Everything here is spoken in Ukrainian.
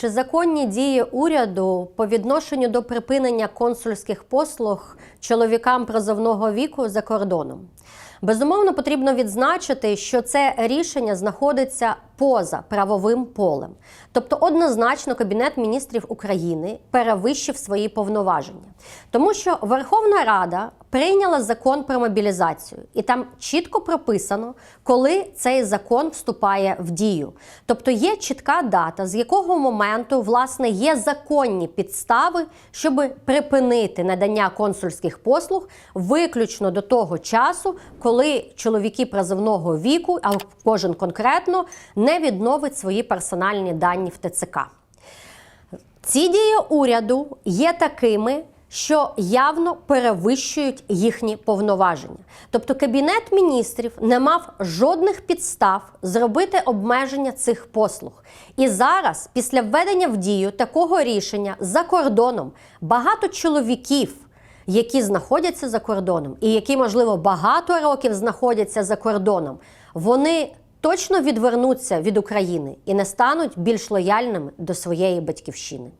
Чи законні дії уряду по відношенню до припинення консульських послуг чоловікам призовного віку за кордоном? Безумовно, потрібно відзначити, що це рішення знаходиться поза правовим полем. Тобто, однозначно, Кабінет міністрів України перевищив свої повноваження, тому що Верховна Рада прийняла закон про мобілізацію, і там чітко прописано, коли цей закон вступає в дію. Тобто є чітка дата, з якого моменту власне є законні підстави, щоб припинити надання консульських послуг виключно до того часу, коли чоловіки призовного віку, а кожен конкретно не відновить свої персональні дані в ТЦК. Ці дії уряду є такими, що явно перевищують їхні повноваження. Тобто Кабінет міністрів не мав жодних підстав зробити обмеження цих послуг. І зараз, після введення в дію такого рішення за кордоном, багато чоловіків, які знаходяться за кордоном, і які, можливо, багато років знаходяться за кордоном, вони точно відвернуться від України і не стануть більш лояльними до своєї батьківщини.